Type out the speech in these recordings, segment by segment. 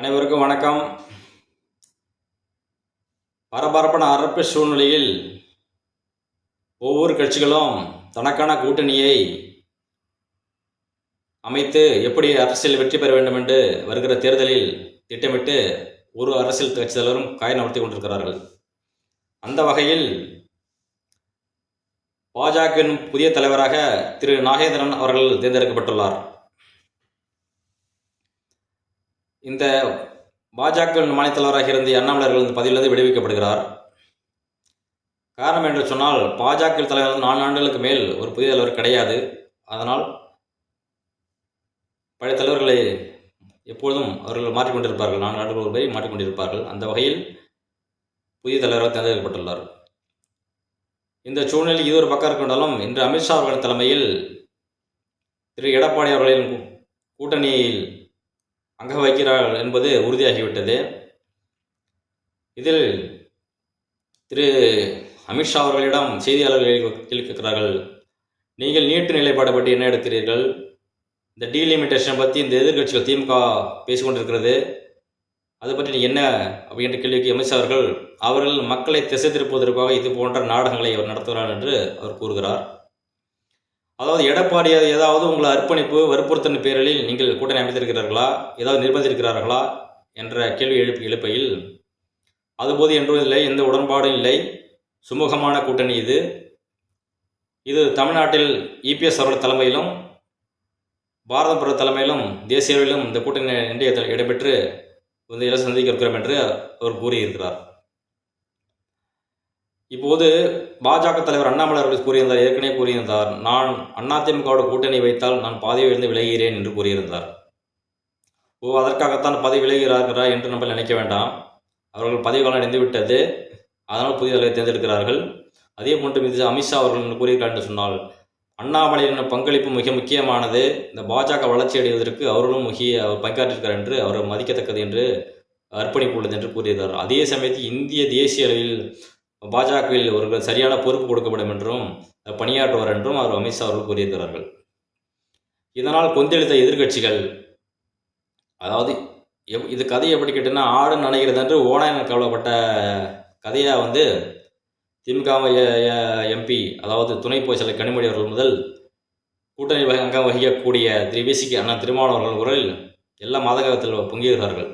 அனைவருக்கும் வணக்கம். பரபரப்பான அரப்பு சூழ்நிலையில் ஒவ்வொரு கட்சிகளும் தனக்கான கூட்டணியை அமைத்து எப்படி அரசியல் வெற்றி பெற வேண்டும் என்று வருகிற தேர்தலில் திட்டமிட்டு ஒரு அரசியல் கட்சி தலைவரும் காய நடத்தி கொண்டிருக்கிறார்கள். அந்த வகையில் பாஜகவின் புதிய தலைவராக திரு நாகேந்திரன் அவர்கள் தேர்ந்தெடுக்கப்பட்டுள்ளார். இந்த பாஜக மாநில தலைவராக இருந்த அண்ணாமலையர்கள் இந்த பதவியிலிருந்து விடுவிக்கப்படுகிறார். காரணம் என்று சொன்னால் பாஜக தலைவர் நான்கு ஆண்டுகளுக்கு மேல் ஒரு புதிய தலைவர் கிடையாது. அதனால் பழைய தலைவர்களை எப்பொழுதும் அவர்கள் மாற்றிக்கொண்டிருப்பார்கள். நான்கு ஆண்டுகள் ஒரு மாற்றிக்கொண்டிருப்பார்கள். அந்த வகையில் புதிய தலைவராக தேர்ந்தெடுக்கப்பட்டுள்ளார். இந்த சூழ்நிலை இது ஒரு பக்கம் இருக்கின்றாலும் இன்று அமித்ஷா அவர்களின் தலைமையில் திரு எடப்பாடி அவர்களின் கூட்டணியில் அங்க வைக்கிறார்கள் என்பது உறுதியாகிவிட்டது. இதில் திரு அமித்ஷா அவர்களிடம் செய்தியாளர்கள் கேட்கிறார்கள். நீங்கள் நீட்டு நிலைப்பாடு பற்றி என்ன எடுக்கிறீர்கள்? இந்த டீலிமிட்டேஷன் பற்றி இந்த எதிர்கட்சிகள் திமுக பேசிக்கொண்டிருக்கிறது. அதை பற்றி நீ என்ன அப்படின்ற கேள்விக்கு அமித்ஷா அவர்கள் அவர்கள் மக்களை திசை திருப்புவதற்காக இது போன்ற நாடகங்களை அவர் நடத்துகிறார் என்று அவர் கூறுகிறார். அதாவது எடப்பாடி ஏதாவது உங்களை அர்ப்பணிப்பு வற்புறுத்தின பேரலில் நீங்கள் கூட்டணி அமைத்திருக்கிறார்களா? ஏதாவது நிர்பந்திருக்கிறார்களா என்ற கேள்வி எழுப்பி எழுப்பையில் அதுபோது என்றும் இல்லை எந்த உடன்பாடும் இல்லை. சுமூகமான கூட்டணி இது. இது தமிழ்நாட்டில் இபிஎஸ் அவர்கள் தலைமையிலும் பாரத பிரதமர் தலைமையிலும் தேசிய அளவிலும் இந்த கூட்டணி இன்றைய இடம்பெற்று வந்து இலசை சந்திக்க இருக்கிறோம் என்று அவர் கூறியிருக்கிறார். இப்போது பாஜக தலைவர் அண்ணாமலை அவர்கள் கூறியிருந்தார் ஏற்கனவே கூறியிருந்தார் நான் அதிமுகவோட கூட்டணி வைத்தால் நான் பதவியிலிருந்து விலகிறேன் என்று கூறியிருந்தார். ஓ அதற்காகத்தான் பதவி விலகிறார்களா என்று நம்ம நினைக்க வேண்டாம். அவர்கள் பதவி காலம் அடைந்து விட்டது அதனால் புதிய தலைவர் தேர்ந்தெடுக்கிறார்கள். அதே போன்று மீது அமித்ஷா அவர்கள் கூறியிருக்கார் என்று சொன்னால் அண்ணாமலையின் பங்களிப்பு மிக முக்கியமானது. இந்த பாஜக வளர்ச்சி அடைவதற்கு அவர்களும் முக்கிய அவர் என்று அவர் மதிக்கத்தக்கது என்று அர்ப்பணிப்பு உள்ளது என்று கூறியிருந்தார் அதே சமயத்தில் இந்திய தேசிய அளவில் பாஜகவில் அவர்கள் சரியான பொறுப்பு கொடுக்கப்படும் என்றும் பணியாற்றுவார் என்றும் அவர் அமித்ஷா அவர்கள் கூறியிருக்கிறார்கள். இதனால் கொந்தளித்த எதிர்க்கட்சிகள் அதாவது எப் இது கதை எப்படி கேட்டீங்கன்னா ஆடு நனைகிறது என்று ஓனாயன் கவலைப்பட்ட கதையாக வந்து திமுக எம்பி அதாவது துணை போச்சலை கனிமொழி அவர்கள் முதல் கூட்டணி வகை அங்கம் வகிக்கக்கூடிய திரு விசிக்கு அண்ணா திருமாவளவன் அவர்கள் எல்லா மதகத்தில் பொங்குகிறார்கள்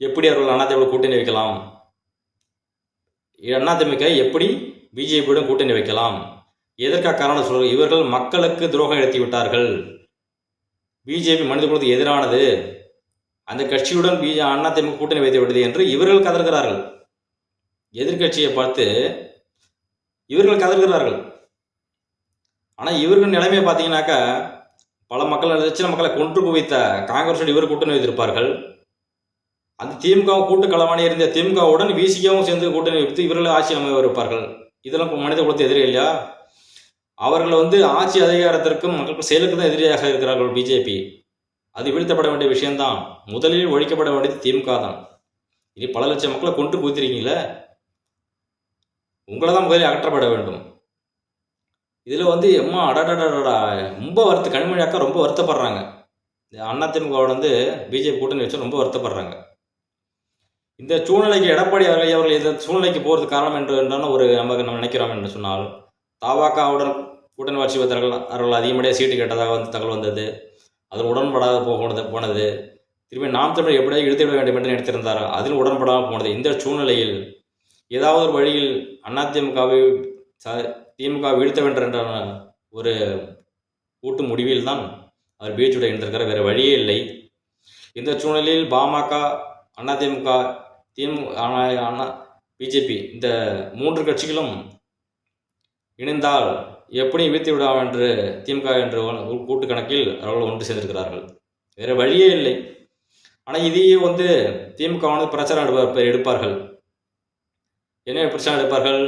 எப்படி அவர்கள் அதிமுக கூட்டணி வைக்கலாம்? அதிமுக எப்படி பிஜேபியுடன் கூட்டணி வைக்கலாம்? எதற்காக காரணம் சொல்கிறார் இவர்கள் மக்களுக்கு துரோகம் எழுத்தி விட்டார்கள். பிஜேபி மனித குலத்துக்கு எதிரானது. அந்த கட்சியுடன் பிஜே அதிமுக கூட்டணி வைத்து விட்டது என்று இவர்கள் கதறுகிறார்கள். எதிர்க்கட்சியை பார்த்து இவர்கள் கதறுகிறார்கள். ஆனால் இவர்கள் நிலைமையை பார்த்தீங்கன்னாக்கா பல மக்கள் லட்சம் மக்களை கொன்று குவித்த காங்கிரஸோடு இவர் கூட்டணி வைத்திருப்பார்கள். அந்த திமுக கூட்டு களவாணி இருந்த திமுகவுடன் விசிகாவும் சேர்ந்து கூட்டணி வைத்து இவர்கள் ஆட்சி அமைய இதெல்லாம் மனித குலத்தை எதிரி இல்லையா? அவர்கள் வந்து ஆட்சி அதிகாரத்திற்கும் மக்களுக்கு செயலுக்கு தான் எதிரியாக இருக்கிறார்கள் பிஜேபி. அது வீழ்த்தப்பட வேண்டிய விஷயம்தான். முதலில் ஒழிக்கப்பட வேண்டியது திமுக தான். இனி பல லட்சம் மக்களை கொண்டு குவித்திருக்கீங்களே? உங்களை தான் முதலில் அகற்றப்பட வேண்டும். இதில் வந்து எம்மா அடடடடா ரொம்ப வருத்த கனிமொழி அக்கா ரொம்ப வருத்தப்படுறாங்க. இந்த அதிமுகவோட வந்து பிஜேபி கூட்டணி வச்சு ரொம்ப வருத்தப்படுறாங்க. இந்த சூழ்நிலைக்கு எடப்பாடி அவர்கள் அவர்கள் இந்த சூழ்நிலைக்கு போகிறதுக்கு காரணம் என்று என்றாலும் ஒரு நமக்கு நம்ம நினைக்கிறோம் என்று சொன்னால் தாவாக்காவுடன் கூட்டணி ஆட்சி வைத்தார்கள் அவர்கள் அதிகப்படியாக சீட்டு கேட்டதாக வந்து தகவல் வந்தது. அதில் உடன்படாத போனது போனது. திரும்பி நாம் தமிழர் எப்படியாவது இழுத்துவிட வேண்டும் என்று நினைத்திருந்தார்? அதில் உடன்படாமல் போனது. இந்த சூழ்நிலையில் ஏதாவது ஒரு வழியில் அதிமுகவை ச திமுக வீழ்த்த வேண்டும் என்ற ஒரு கூட்டு முடிவில் தான் அவர் பிஜேபியோட இணைந்திருக்கிறார் வேறு வழியே இல்லை. இந்த சூழ்நிலையில் பாமக அதிமுக திமுக அண்ணா பிஜேபி இந்த மூன்று கட்சிகளும் இணைந்தால் எப்படி வீழ்த்தி விடாம என்று திமுக என்ற ஒரு கூட்டு கணக்கில் அவர்கள் ஒன்று சேர்ந்திருக்கிறார்கள். வேறு வழியே இல்லை. ஆனால் இதையே வந்து திமுக வந்து பிரச்சாரம் எடுப்பார்கள். என்ன பிரச்சாரம் எடுப்பார்கள்?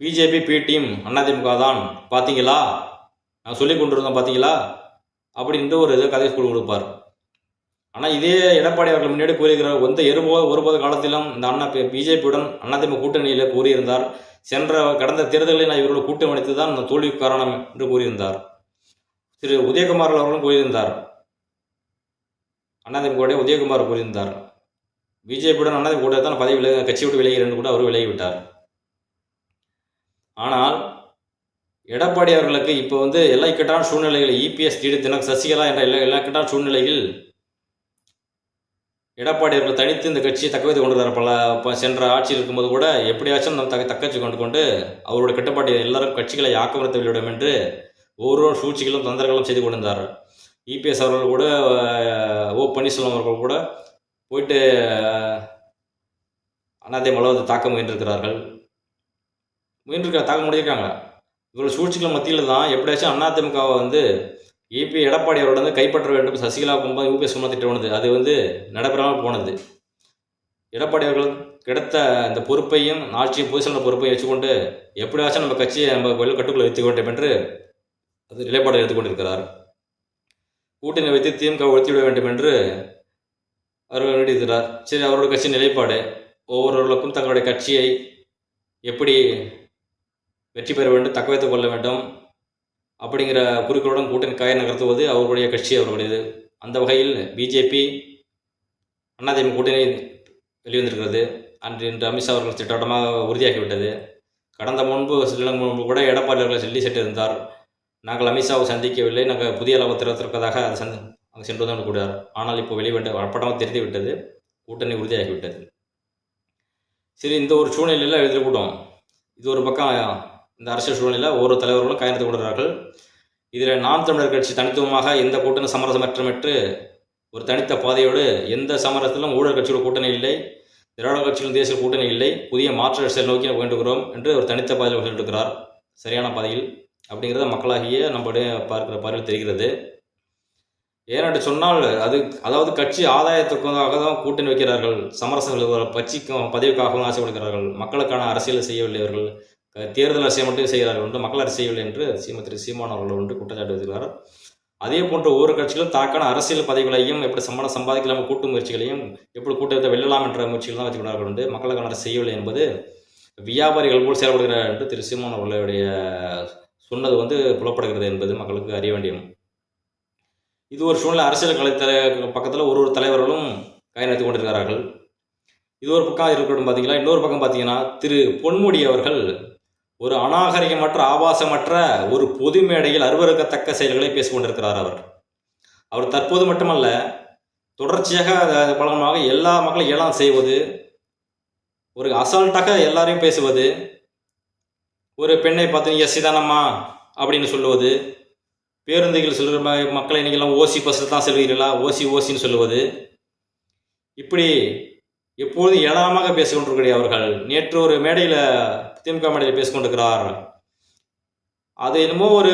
பிஜேபி பி டீம் அதிமுக தான். பார்த்தீங்களா நான் சொல்லி கொண்டிருந்தோம் பார்த்தீங்களா அப்படின்ட்டு ஒரு இதை கதை ஸ்கூல் கொடுப்பார். ஆனால் இதே எடப்பாடி அவர்கள் முன்னாடி கூறியிருக்கிறார் எந்த எருபோ ஒருபோது காலத்திலும் இந்த அண்ணா பிஜேபியுடன் அதிமுக கூட்டணியில் கூறியிருந்தார். சென்ற கடந்த தேர்தலில் நான் இவர்கள் கூட்டம் அணித்து தான் இந்த தோல்விக்கு காரணம் என்று கூறியிருந்தார். திரு. உதயகுமார் அவர்களும் கூறியிருந்தார். அதிமுகவுடைய உதயகுமார் கூறியிருந்தார். பிஜேபியுடன் அதிமுக தான் பதவி விலக கட்சி விட்டு விலகிறேன் கூட அவர் விலகிவிட்டார். ஆனால் எடப்பாடி அவர்களுக்கு இப்போ வந்து எல்லா இக்கட்டான சூழ்நிலைகள் இபிஎஸ் டிடி தினக் சசிகலா என்ற எல்லா எல்லா இக்கட்டான சூழ்நிலையில் எடப்பாடி அவர்கள் தனித்து இந்த கட்சியை தக்க வைத்து கொண்டு பல ப- சென்ற ஆட்சியில் இருக்கும்போது கூட எப்படியாச்சும் நம்ம தக்க தக்கச்சு கொண்டு கொண்டு அவருடைய கட்டுப்பாட்டை எல்லாரும் கட்சிகளை ஆக்கமரத்து விடும் என்று ஒவ்வொரு சூழ்ச்சிகளும் தந்திரங்களும் செய்து கொண்டிருந்தார் இபிஎஸ் அவர்கள் கூட ஓ பன்னீர்செல்வம் அவர்கள் கூட போயிட்டு அண்ணாதை மலவது தாக்க முயன்றிருக்கிறார்கள். முயன்றிருக்க தாக்க முடியிருக்காங்க இவ்வளோ சூழ்ச்சிகள் மத்தியில் தான் எப்படியாச்சும் அதிமுகவை வந்து இபி எடப்பாடி அவரோட வந்து கைப்பற்ற வேண்டும். சசிகலா கும்பம் யூபிஎஸ் கும்பல் திட்டம் வந்தது அது வந்து நடைபெறாமல் போனது. எடப்பாடி அவர்கள் கிடைத்த அந்த பொறுப்பையும் ஆட்சியும் பொதுசன பொறுப்பையும் வச்சுக்கொண்டு எப்படியாச்சும் நம்ம கட்சியை நம்ம வெளியில் கட்டுக்குள்ள வைத்துக் வேண்டும் என்று அது நிலைப்பாடு எடுத்துக்கொண்டிருக்கிறார் கூட்டணி வைத்து திமுக ஒழித்துவிட வேண்டும் என்று அவர் வேண்டியிருக்கிறார். சரி அவரோட கட்சி நிலைப்பாடு. ஒவ்வொருவர்களுக்கும் தங்களுடைய கட்சியை எப்படி வெற்றி பெற வேண்டும் தக்க வைத்துக் கொள்ள வேண்டும் அப்படிங்கிற குறிக்கோளுடன் கூட்டணி காய நகர்த்துவது அவர்களுடைய கட்சி அவர்களுடையது. அந்த வகையில் பிஜேபி அதிமுக கூட்டணி வெளிவந்திருக்கிறது. அன்று இன்று அமித்ஷா அவர்கள் திட்டவட்டமாக உறுதியாகிவிட்டது. கடந்த முன்பு சில முன்பு கூட எடப்பாடி அவர்கள் டெல்லி சென்றிருந்தார் நாங்கள் அமித்ஷாவை சந்திக்கவில்லை. நாங்கள் புதிய அளவு திறத்திருப்பதாக அதை சந்தி அங்கே சென்று தான் கூடார் ஆனால் இப்போ வெளிவந்த அப்பட்டமாக தெரிந்து விட்டது கூட்டணி உறுதியாகிவிட்டது. சரி இந்த ஒரு சூழ்நிலையில் எழுதிக்கூடும் இது ஒரு பக்கம் இந்த அரசியல் சூழ்நிலையில் ஒவ்வொரு தலைவர்களும் கையெழுத்து கொடுக்கிறார்கள் இதில் நாம் தமிழர் கட்சி தனித்துவமாக எந்த கூட்டணி சமரசமற்றமற்று ஒரு தனித்த பாதையோடு எந்த சமரசத்திலும் ஊழல் கட்சியோட கூட்டணி இல்லை திராவிட கட்சிகளும் தேசிய கூட்டணி இல்லை புதிய மாற்று அரசியல் நோக்கி வேண்டுகிறோம் என்று ஒரு தனித்த பாதையில் சொல்லியிருக்கிறார் சரியான பாதையில் அப்படிங்கிறத மக்களாகிய நம்முடைய பார்க்கிற பார்வையில் தெரிகிறது. ஏனென்று சொன்னால் அது அதாவது கட்சி ஆதாயத்துக்காக தான் கூட்டணி வைக்கிறார்கள். சமரசங்கள் கட்சிக்கும் பதவிக்காகவும் ஆசைப்படுகிறார்கள். மக்களுக்கான அரசியலை செய்யவில்லை இவர்கள் தேர்தல் அரசியல் மட்டும் செய்கிறார்கள். என்று மக்கள் அரசியல் செய்யவில்லை என்று சீமத்திரி சீமான் அவர்கள் ஒன்று குற்றச்சாட்டு வைத்திருக்கிறார் அதே போன்ற ஒவ்வொரு கட்சிகளும் தாக்கான அரசியல் பதவிகளையும் எப்படி சம்பளம் சம்பாதிக்கலாம் கூட்டு முயற்சிகளையும் எப்படி கூட்டத்தை வெல்லலாம் என்ற முயற்சிகள் தான் வச்சுக்கிறார்கள் உண்டு. மக்களுக்கான அரசு செய்யவில்லை என்பது வியாபாரிகள் போல் செயல்படுகிறார் என்று திரு சீமான் அவர்களுடைய சொன்னது வந்து புலப்படுகிறது என்பது மக்களுக்கு அறிய வேண்டியும் இது ஒரு சூழ்நிலை அரசியல் கலை பக்கத்தில் ஒரு ஒரு தலைவர்களும் கை நடத்தி கொண்டிருக்கிறார்கள். இது ஒரு பக்கம் இருக்கட்டும் பார்த்தீங்களா இன்னொரு பக்கம் பார்த்தீங்கன்னா திரு பொன்முடி அவர்கள் ஒரு அநாகரிகமற்ற ஆபாசமற்ற ஒரு பொது மேடையில் அருவறுக்கத்தக்க செயல்களை பேசிக்கொண்டிருக்கிறார் அவர். அவர் தற்போது மட்டுமல்ல தொடர்ச்சியாக அஹ், பலமாக எல்லா மக்களும் ஏலாம் செய்வது ஒரு அசால்ட்டாக எல்லாரையும் பேசுவது ஒரு பெண்ணை பார்த்து நீ எஸ்சிதானம்மா அப்படின்னு சொல்லுவது பேருந்துகள் சொல்கிற மக்களை நீங்கள்லாம் ஓசி பஸ்ஸில் தான் செல்வீர்களா ஓசி ஓசின்னு சொல்லுவது. இப்படி எப்பொழுதும் ஏளனமாக பேசிக்கொண்டிருக்கிற அவர்கள் நேற்று ஒரு மேடையில் திமுக மேடையில் பேசிக்கொண்டிருக்கிறார். அது என்னமோ ஒரு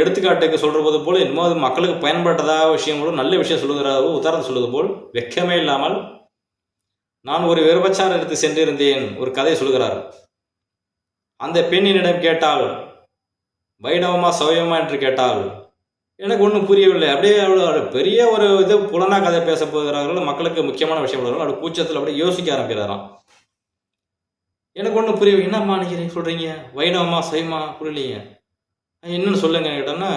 எடுத்துக்காட்டுக்கு சொல்கிற போது போல் என்னமோ அது மக்களுக்கு பயன்பட்டதாக விஷயங்களும் நல்ல விஷயம் சொல்லுகிறாரோ உதாரணம் சொல்வது போல் வெட்கமே இல்லாமல் நான் ஒரு விபச்சார இடத்துக்கு சென்றிருந்தேன் ஒரு கதை சொல்கிறார் அந்த பெண்ணினிடம் கேட்டால் வைணவமா சௌயமா என்று கேட்டால் எனக்கு ஒன்றும் புரியவில்லை. அப்படியே அவ்வளோ பெரிய ஒரு இது புலனா கதை பேச போகிறார்கள் மக்களுக்கு முக்கியமான விஷயம் உள்ளவர்கள் அப்படி கூச்சத்தில் அப்படியே யோசிக்க ஆரம்பிக்கிறாராம். எனக்கு ஒன்றும் புரியவில்லை என்னம்மா நினைக்கிறீங்க சொல்கிறீங்க வைணவமா சைவமா? புரியலீங்க "அஹ், என்னன்னு சொல்லுங்க கேட்டோன்னா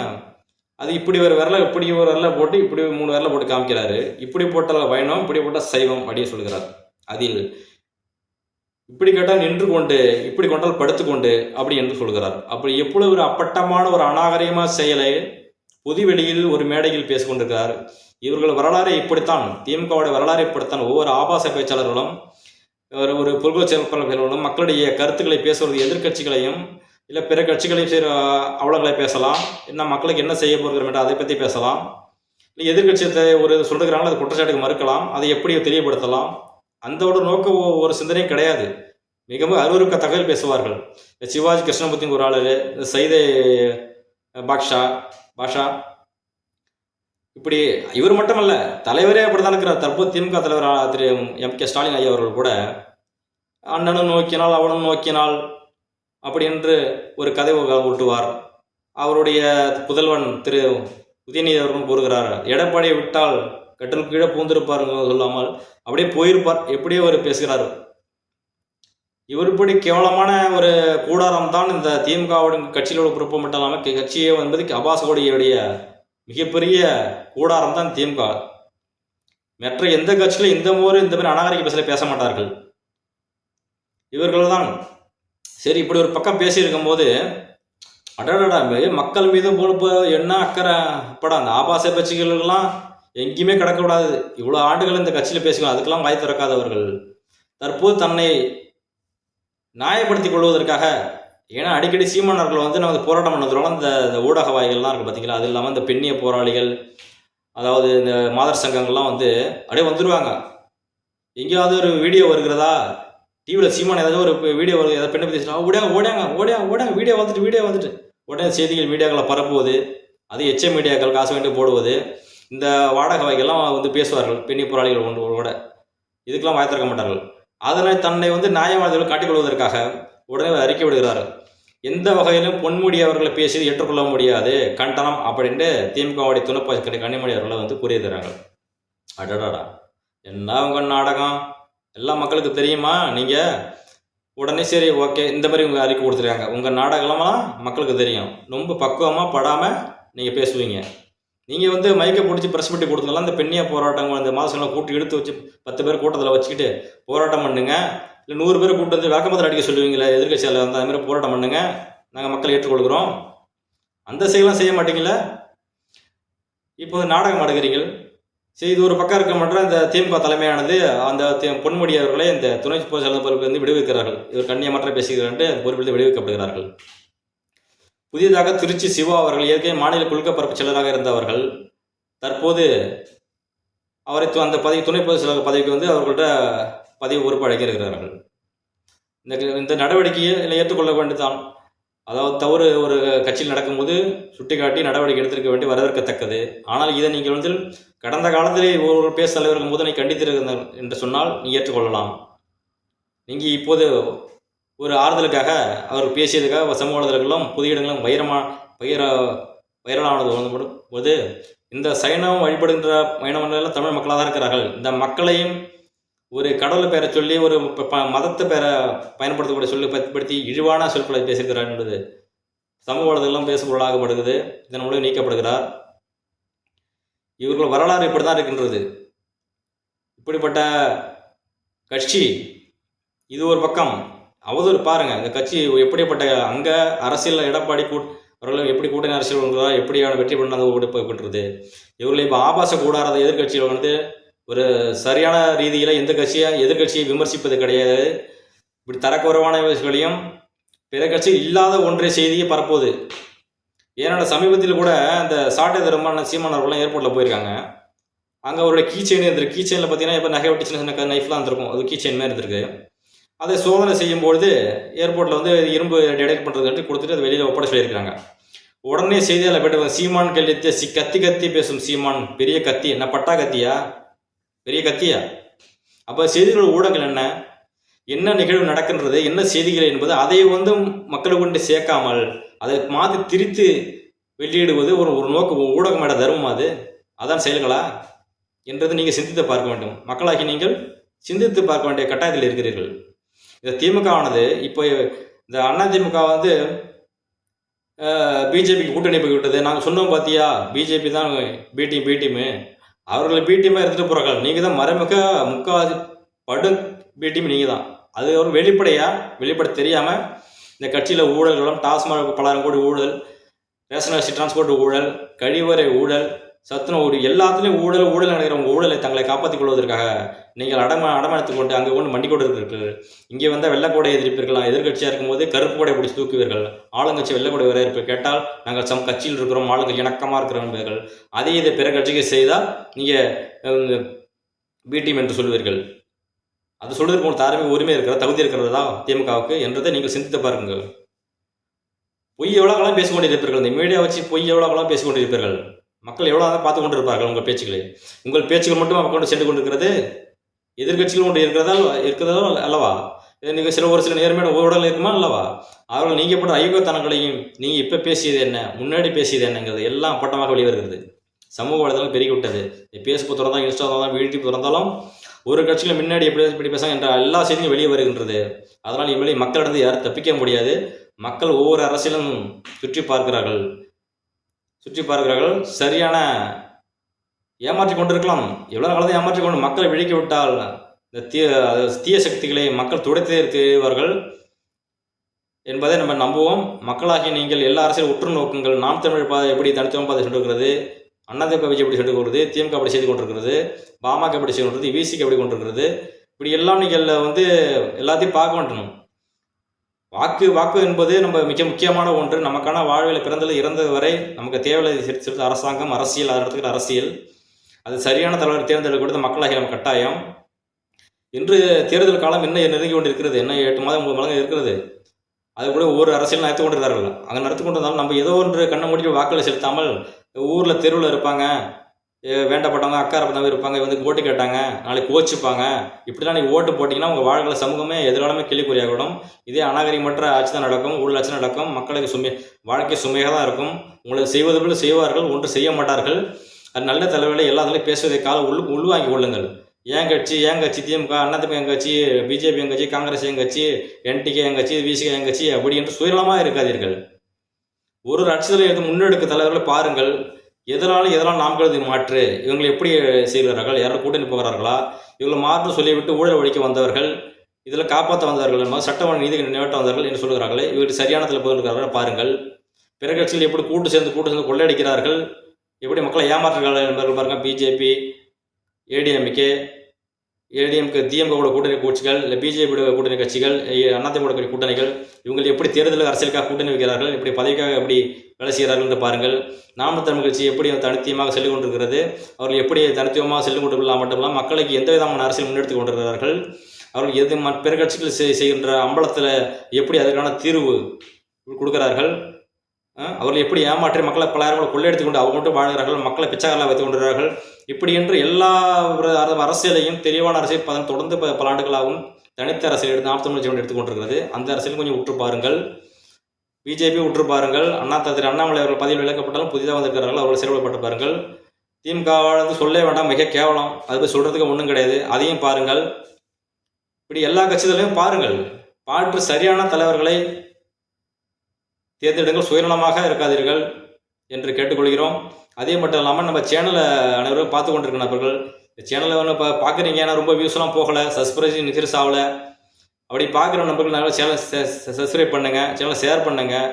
அது இப்படி ஒரு விரல இப்படி ஒரு விரல போட்டு இப்படி மூணு விரல போட்டு காமிக்கிறாரு. இப்படி போட்டால் வைணவம் இப்படி போட்டால் சைவம் அப்படியே சொல்கிறார் அதில் இப்படி கேட்டால் நின்று கொண்டு இப்படி கொண்டால் படுத்துக்கொண்டு அப்படி என்று சொல்கிறார். அப்படி எப்பொழுது ஒரு அப்பட்டமான ஒரு அநாகரியமான செயலை பொதுவெளியில் ஒரு மேடையில் பேசிக்கொண்டிருக்கிறார். இவர்கள் வரலாறு இப்படித்தான் திமுகவுடைய வரலாறு இப்படித்தான். ஒவ்வொரு ஆபாச பேச்சாளர்களும் ஒரு ஒரு பொருள் செயல்பாளர்களும் மக்களுடைய கருத்துக்களை பேசுவது எதிர்க்கட்சிகளையும் இல்லை பிற கட்சிகளையும் செய்கிற அவலங்களை பேசலாம். என்ன மக்களுக்கு என்ன செய்ய போகிறோம் என்று அதை பற்றி பேசலாம். இல்லை எதிர்கட்சியத்தை ஒரு சொல்லுகிறாங்களோ அது குற்றச்சாட்டுக்கு மறுக்கலாம் அதை எப்படி தெரியப்படுத்தலாம் அந்த ஒரு நோக்க ஒரு சிந்தனையும் கிடையாது. மிகவும் அருவருக்க தகவல் பேசுவார்கள். சிவாஜி கிருஷ்ணமூர்த்திங்க ஒரு ஆளு சைதே சைதை பாக்ஷா பாஷா இப்படி இவர் மட்டுமல்ல தலைவரே அப்படிதான் இருக்கிறார். தற்போது திமுக தலைவர் திரு எம் கே ஸ்டாலின் ஐயா அவர்கள் கூட அண்ணனும் நோக்கினால் அவனும் நோக்கினால் அப்படி என்று ஒரு கதை ஊட்டுவார் அவருடைய புதல்வன் திரு உதயநிதி அவர்களும் கூறுகிறார் எடப்பாடியை விட்டால் கட்டல் கீழே பூந்திருப்பாருங்க சொல்லாமல் அப்படியே போயிருப்பார். எப்படியோ ஒரு பேசுகிறார். இவர் இப்படி கேவலமான ஒரு கூடாரம் தான் இந்த திமுகவுடன் கட்சியிலோட குழப்பம் மட்டும் இல்லாமல் கட்சியே என்பது அபாசகோடியுடைய மிகப்பெரிய கூடாரம் தான் திமுக. மற்ற எந்த கட்சியிலும் இந்த மாதிரி இந்த மாதிரி அநாகரிக பேசல பேச மாட்டார்கள். இவர்கள் தான் சரி இப்படி ஒரு பக்கம் பேசியிருக்கும் போது அடடடா மக்கள் மீது பொழுப்பு என்ன அக்கறை? அப்படா அந்த ஆபாச கட்சிகளுக்கெல்லாம் எங்கேயுமே கிடக்கக்கூடாது. இவ்வளோ ஆண்டுகள் இந்த கட்சியில் பேசிக்கலாம் அதுக்கெல்லாம் வாய் திறக்காதவர்கள். தற்போது தன்னை நியாயப்படுத்திக் கொள்வதற்காக ஏன்னா அடிக்கடி சீமானர்கள் வந்து நம்ம போராட்டம் பண்ணதுனால இந்த இந்த ஊடக வாய்கள்லாம் இருக்குது பார்த்தீங்களா அது இல்லாமல் இந்த பெண்ணிய போராளிகள் அதாவது இந்த மாதர் சங்கங்கள்லாம் வந்து அப்படியே வந்துடுவாங்க எங்கேயாவது ஒரு வீடியோ வருகிறதா? டிவியில் சீமான் ஏதாவது ஒரு வீடியோ வருது ஏதாவது பெண்ணை பற்றி ஓடியாங்க ஓடியாங்க ஓடியா ஓடியாங்க வீடியோ வந்துட்டு வீடியோ வந்துட்டு. உடனே செய்திகள் மீடியாக்களை பரப்புவது அது எச்எம் மீடியாக்கள் காசு வேண்டி போடுவது இந்த வாடகை வகைகள்லாம் வந்து பேசுவார்கள் பெண்ணிய போராளிகள் ஒன்று கூட இதுக்கெல்லாம் வாய்த்திருக்க மாட்டார்கள். அதனால் தன்னை வந்து நியாயவாதிகள் காட்டிக்கொள்வதற்காக உடனே அறிக்கை விடுகிறார். எந்த வகையிலும் பொன்முடி அவர்களை பேசி ஏற்றுக்கொள்ள முடியாது. கண்டனம் அப்படின்ட்டு திமுகவுடைய துணைப்பாசி கனிமொழி அவர்களை வந்து கூறியிருக்கிறாங்க அடடாடா. என்ன உங்க நாடகம்? எல்லா மக்களுக்கு தெரியுமா? நீங்கள் உடனே சரி ஓகே. இந்த மாதிரி உங்கள் அறிக்கை கொடுத்துருக்காங்க. உங்கள் நாடகம்லாம் மக்களுக்கு தெரியும். ரொம்ப பக்குவமாக படாமல் நீங்கள் பேசுவீங்க. நீங்கள் வந்து மைக்கை பிடிச்சி ப்ரெஸ் பண்ணி கொடுத்ததெல்லாம் அந்த பெண்ணிய போராட்டங்கள் இந்த மாதங்கள்லாம் கூட்டி எடுத்து வச்சு பத்து பேர் கூட்டத்தில் வச்சுக்கிட்டு போராட்டம் பண்ணுங்க. இல்லை நூறு பேர் கூட்டு வந்து வேக்கமத்தில் அடிக்க சொல்லுவீங்களே எதிர்கட்சியால் வந்து அது மாதிரி போராட்டம் பண்ணுங்க. நாங்கள் மக்கள் ஏற்றுக்கொள்கிறோம். அந்த செயலாம் செய்ய மாட்டீங்களா இப்போ நாடகம் ஆடுகிறீர்கள். சரி இது ஒரு பக்கம் இருக்க மாட்டோம். இந்த திமுக தலைமையானது அந்த பொன்முடி அவர்களை இந்த துணை பொதுச்செயலாளர் பொறுப்பில் வந்து விடுவிக்கிறார்கள். இவர் கண்ணியமற்ற பேசுகிறார்கள் அந்த பொறுப்பில் விடுவிக்கப்படுகிறார்கள். புதியதாக திருச்சி சிவா அவர்கள் ஏற்கனவே மாநில குழுக்க பரப்பு செயலராக இருந்தவர்கள் தற்போது அவரை து- அந்த பதவி துணை பொதுச் செயலாளர் பதவிக்கு வந்து அவர்கள்ட்ட பதிவு பொறுப்பு அழைக்க இருக்கிறார்கள் இந்த இந்த நடவடிக்கையை ஏற்றுக்கொள்ள வேண்டியதான் அதாவது தவறு ஒரு கட்சியில் நடக்கும்போது சுட்டிக்காட்டி நடவடிக்கை எடுத்திருக்க வேண்டி வரவேற்கத்தக்கது. ஆனால் இதை நீங்கள் வந்து கடந்த காலத்திலே ஒரு பேச தலைவர்கள் போது நீ கண்டித்திருக்கிறார் என்று சொன்னால் நீ ஏற்றுக்கொள்ளலாம். நீங்கள் இப்போது ஒரு ஆறுதலுக்காக அவர் பேசியதுக்காக சமூக வலைதளங்களும் புதிய இடங்களும் வைரமா வைர வைரலானது வந்து போது இந்த சைனவம் வழிபடுகின்ற மைனவர்கள் தமிழ் மக்களாக தான் இருக்கிறார்கள். இந்த மக்களையும் ஒரு கடவுளை பேரை சொல்லி ஒரு ப- மதத்தை பேரை பயன்படுத்தக்கூடிய சொல்லி பயன்படுத்தி இழிவான சொற்களை பேசுகிறார் என்பது சமூக வலைதளம் பேசுபொருளாகப்படுகிறது இதன் மூலம் நீக்கப்படுகிறார். இவர்கள் வரலாறு இப்படி தான் இருக்கின்றது. இப்படிப்பட்ட கட்சி இது ஒரு பக்கம். அவதூறு பாருங்க. இந்த கட்சி எப்படிப்பட்ட அங்க அரசியல் எடப்பாடி கூட் எப்படி கூட்டணி அரசியல் வருகிறதா எப்படியான வெற்றி பண்ணாத ஓடிப்போகின்றது இவர்களை இப்போ ஆபாச கூடாத எதிர்கட்சிகள் வந்து ஒரு சரியான ரீதியில் எந்த கட்சியை எதிர்கட்சியை விமர்சிப்பது கிடையாது. இப்படி தரக்குறைவான விஷயங்களையும் பிற கட்சி இல்லாத ஒன்றிய செய்தியை பரப்புவது. ஏன்னா சமீபத்தில் கூட அந்த சாட்டை தருமான சீமானவர்கள்லாம் ஏர்போர்ட்டில் போயிருக்காங்க. அங்கே அவருடைய கீ செயின் இருந்திருக்கு. கீ செயினில் பார்த்தீங்கன்னா இப்போ நகை வெட்டி சின்ன சின்ன நைஃப்லாம் இருந்திருக்கும். அது கீ செயின் மாதிரி இருந்திருக்கு. அதை சோதனை செய்யும்பொழுது ஏர்போர்ட்டில் வந்து இரும்பு டிடெக்ட் பண்ணுறதுக்கு கொடுத்துட்டு அது வெளியில் ஒப்படை சொல்லியிருக்காங்க உடனே செய்தியாளர் போய்ட்டு சீமான் கல்லித்திய சி கத்தி கத்தி பேசும் சீமான் பெரிய கத்தி என்ன பட்டா கத்தியா? பெரிய கத்தியா? அப்போ செய்திகள் ஊடகங்கள் என்ன? என்ன நிகழ்வு நடக்கின்றது? என்ன செய்திகள் என்பது அதை வந்து மக்களுக்கு கொண்டு சேர்க்காமல் அதை மாற்றி திரித்து வெளியிடுவது ஒரு ஒரு நோக்கு ஊடகமேட தர்மம் அது. அதான் செயல்களா? என்றது நீங்கள் சிந்தித்து பார்க்க வேண்டும். மக்களாகி நீங்கள் சிந்தித்து பார்க்க வேண்டிய கட்டாயத்தில் இருக்கிறீர்கள். இந்த திமுக ஆனது இப்போ இந்த அண்ணா திமுக வந்து பிஜேபிக்கு கூட்டணி போய் விட்டது நாங்கள் சொன்னோம் பார்த்தியா பிஜேபி தான் பி டீம் பி டீமு அவர்களை பி எடுத்துகிட்டு போகிறார்கள் நீங்கள் தான் மறைமுக முக்காவாசி படு பி நீங்கள் தான் அது ஒரு வெளிப்படையாக வெளிப்பட தெரியாமல் இந்த கட்சியில் ஊழல்களும் டாஸ்மாக் பலாயிரம் கோடி ஊழல் ரேஷன் அரிசி டிரான்ஸ்போர்ட் ஊழல் கழிவறை ஊழல் சத்துணவு எல்லாத்துலேயும் ஊழல் ஊழல் நினைக்கிறவங்க ஊழலை தங்களை காப்பாற்றிக் கொள்வதற்காக நீங்கள் அடம அடமானத்துக் கொண்டு அங்கே கொண்டு மண்டி கொண்டு இங்கே வந்தால் வெள்ளக்கோடை எதிர்ப்பீர்கள்? எதிர்கட்சியாக இருக்கும்போது கருப்பு கோடை பிடிச்சி தூக்குவீர்கள். ஆளுங்கட்சி வெள்ளக்கோடை வர இருப்பு கேட்டால் நாங்கள் சம் கட்சியில் இருக்கிறோம் ஆளுங்கள் இணக்கமாக இருக்கிறோம் என்பீர்கள். அதே இதை பிற கட்சிக்கு செய்தால் நீங்கள் பிடிஎம் என்று சொல்வீர்கள். அது சொல்வதற்கு உங்களுக்கு தாரமே உரிமை இருக்கிறதா? தகுதி இருக்கிறதா? திமுகவுக்கு என்றதை நீங்கள் சிந்தித்து பாருங்கள். பொய் எவ்வளோ காலம் பேசிக்கொண்டிருப்பீர்கள் இந்த மீடியா வச்சு பொய் எவ்வளோ காலம் பேசிக்கொண்டிருப்பீர்கள் மக்கள் எவ்வளோ தான் பார்த்து கொண்டிருப்பார்கள் உங்கள் பேச்சுக்களை. உங்கள் பேச்சுகள் மட்டும் மக்கள் கொண்டு சென்று கொண்டிருக்கிறது. எதிர்கட்சிகள் ஒன்று இருக்கிறதால் இருக்கிறதோ அல்லவா? இது நீங்கள் சில ஒரு சில நேர்மையான ஓடல் இருக்குமா அல்லவா? அவர்கள் நீங்கப்பட்ட அயோக்கியத்தனங்களையும் நீங்கள் இப்போ பேசியது என்ன முன்னாடி பேசியது என்னங்கிறது எல்லாம் பட்டமாக வெளிவருகிறது. சமூக வலைதளம் பெருகி விட்டது பேஸ்புக் திறந்தாலும் இன்ஸ்டா திறந்தாலும் யூடியூப் திறந்தாலும் ஒரு கட்சியில் முன்னாடி எப்படி இப்படி பேசாங்க என்ற எல்லா செய்தியும் வெளியே வருகின்றது. அதனால் இனிமேல் மக்களிடந்து யாரும் தப்பிக்க முடியாது. மக்கள் ஒவ்வொரு அரசியலும் சுற்றி பார்க்கிறார்கள். சுற்றி பார்க்கிறார்கள். சரியான ஏமாற்றி கொண்டிருக்கலாம். எவ்வளோ காலத்தை ஏமாற்றி கொண்டு மக்களை விழிக்க விட்டால் இந்த தீய தீய சக்திகளை மக்கள் துடைத்தே இருக்கிறார்கள் என்பதை நம்ம நம்புவோம். மக்களாகிய நீங்கள் எல்லா அரசியல் உற்று நோக்குங்கள் நாம் தமிழ் பாதை எப்படி தனித்துவம் பாதை சென்றிருக்கிறது அண்ணாதிமுக விஜய் எப்படி சென்று கொண்டிருக்கிறது திமுக அப்படி செய்து கொண்டிருக்கிறது பாமக எப்படி செய்து கொண்டிருக்கிறது விசிக்கு எப்படி கொண்டிருக்கிறது இப்படி எல்லாம் நீங்கள் வந்து எல்லாத்தையும் பார்க்க மாட்டணும் வாக்கு வாக்கு என்பது நம்ம மிக முக்கியமான ஒன்று. நமக்கான வாழ்வில் பிறந்தது இறந்தது வரை நமக்கு தேவையில்லை சிறு அரசாங்கம் அரசியல் அதை அரசியல். அது சரியான தலைவர் தேர்ந்தெடுக்கிறது மக்களாகிய நம்ம கட்டாயம். இன்று தேர்தல் காலம் இன்னும் நெருங்கி கொண்டு இருக்கிறது என்ன எட்டு மாதம் ஒன்பது மாதம் இருக்கிறது? அது கூட ஒவ்வொரு அரசியல் நடத்தி கொண்டிருந்தார்கள் அங்கே நடத்தி கொண்டிருந்தாலும் நம்ம ஏதோ ஒன்று கண்ணை மூடிட்டு வாக்களை செலுத்தாமல் ஊரில் தெருவில் இருப்பாங்க. வேண்டப்பட்டவங்க அக்கா பத்தவங்க இருப்பாங்க வந்து ஓட்டு கேட்டாங்க நாளைக்கு கோச்சிப்பாங்க. இப்படிலாம் நீங்கள் ஓட்டு போட்டிங்கன்னா உங்கள் வாழ்க்கையில் சமூகமே எதிர்காலமே கேள்விக்குறியாகிடும் இதே அநாகரிகமற்ற ஆட்சி தான் நடக்கும் ஊழலாட்சி நடக்கும் மக்களுக்கு சுமை வாழ்க்கை சுமையாக தான் இருக்கும். உங்களுக்கு செய்வது போல செய்வார்கள் ஒன்று செய்ய மாட்டார்கள். அது நல்ல தலைவர்கள் எல்லாத்துலையும் பேசுவதை கால உள் உள்வாங்கி கொள்ளுங்கள். ஏன் கட்சி ஏன் கட்சி திமுக அண்ணாதிமுக என் கட்சி பிஜேபி என் கட்சி காங்கிரஸ் என் கட்சி என்டிகே என் கட்சி விசிகே என் கட்சி அப்படி என்று சுயநலமாக இருக்காதீர்கள். ஒரு ஒரு அரசியலை எடுத்து முன்னெடுக்க தலைவர்களை பாருங்கள். எதனாலும் எதனால் நாம் கருதி மாற்று. இவங்களை எப்படி செய்கிறார்கள்? யாரும் கூட்டணி போகிறார்களா? இவங்களை மாற்று சொல்லிவிட்டு ஊழல் ஒழிக்க வந்தவர்கள் இதில் காப்பாற்ற வந்தவர்கள் என்பது சட்டமன்ற நீதி நிறைவேற்ற வந்தவர்கள் என்று சொல்கிறார்களே இவர்கள் சரியான தலைப்பு பாருங்கள். பிற கட்சிகள் எப்படி கூட்டு சேர்ந்து கூட்டு சேர்ந்து கொள்ளையடிக்கிறார்கள்? எப்படி மக்களை ஏமாற்றுகிறார்கள் என்பவர்கள் பாருங்கள். பிஜேபி ஏடிஎம்கே ஏடிஎம்கே திமுக கூட கூட்டணி கட்சிகள் இல்லை பிஜேபி கூட்டணி கட்சிகள் அண்ணாத்தை கூட்டணி கூட்டணிகள் இவங்க எப்படி தேர்தல் அரசியலுக்காக கூட்டணி வைக்கிறார்கள் எப்படி பதவிக்காக எப்படி வேலை செய்கிறார்கள் என்று பாருங்கள். நாம தமிழ் கட்சி எப்படி தனித்தியமாக செல்லிக் கொண்டிருக்கிறது அவர்கள் எப்படி தனித்துவமாக செல்லிக் கொண்டிருக்கலாம் மட்டுமல்ல மக்களுக்கு எந்த விதமான அரசியல் முன்னெடுத்து கொண்டிருக்கிறார்கள் அவர்கள் எது மற்ற பிற கட்சிகள் செய்- செய்கின்ற அம்பலத்தில் எப்படி அதற்கான தீர்வு கொடுக்கிறார்கள் அவர்கள் எப்படி ஏமாற்றி மக்களை பலாயிரம் கொள்ளையடித்து கொண்டு அவங்க மட்டும் வாழ்கிறார்கள் மக்களை பிச்சைக்காரலாக வைத்துக் கொண்டிருக்கிறார்கள்? இப்படி என்று எல்லா ஒரு அரசியலையும் தெளிவான அரசியல் பதன் தொடர்ந்து ப- பல ஆண்டுகளாகவும் தனித்த அரசியல் எடுத்து நாற்பத்தி மூணு எடுத்துக் கொண்டிருக்கிறது. அந்த அரசியல் கொஞ்சம் உற்று பாருங்கள். பிஜேபி உற்று பாருங்கள். அண்ணா திரு அண்ணாமலை அவர்கள் பதவியில் விளக்கப்பட்டாலும் புதிதாக வந்திருக்கிறார்கள். அவர்கள் செயல்படப்பட்டு பாருங்கள். திமுக வந்து சொல்ல வேண்டாம் மிக கேவலம். அது போய் சொல்கிறதுக்கு ஒன்றும் கிடையாது. அதையும் பாருங்கள். இப்படி எல்லா கட்சிகளையும் பாருங்கள். பாற்று சரியான தலைவர்களை தேர்ந்தெடுங்கள் சுயநலமாக இருக்காதீர்கள் என்று கேட்டுக்கொள்கிறோம். அதே மட்டும் இல்லாமல் நம்ம சேனலை அனைவரும் பார்த்து கொண்டிருக்க நபர்கள் இந்த சேனலை ஒன்று இப்போ பார்க்குறீங்க ஏன்னா ரொம்ப வியூஸ்லாம் போகலை சப்ஸ்கிரைப் இன்க்ரீஸ் ஆகலை. அப்படி பார்க்குற நபர்கள் நல்லா சேனல் சப்ஸ்கிரைப் பண்ணுங்கள் சேனலை ஷேர் பண்ணுங்கள்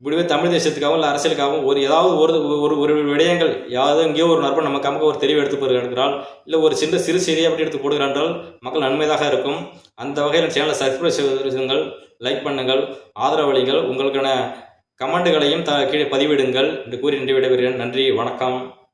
இப்படிவே தமிழ் தேசத்துக்காகவும் இல்லை அரசியலுக்காகவும் ஒரு ஏதாவது ஒரு ஒரு ஒரு விடயங்கள் யாவது எங்கேயோ ஒரு நபர் நமக்கு நமக்கு ஒரு தெளிவு எடுத்து போடுகிறால் இல்லை ஒரு சின்ன சிறு செய்தியை அப்படி எடுத்து போடுகிறார் என்றால் மக்கள் நன்மையாக இருக்கும். அந்த வகையில் சேனலை சப்ஸ்கிரைப் செய்யுங்கள் லைக் பண்ணுங்கள் ஆதரவளிகள் உங்களுக்கான கமெண்ட்டுகளையும் த கீழே பதிவிடுங்கள் என்று கூறி நன்றி விடைபெறுகிறேன். நன்றி வணக்கம்.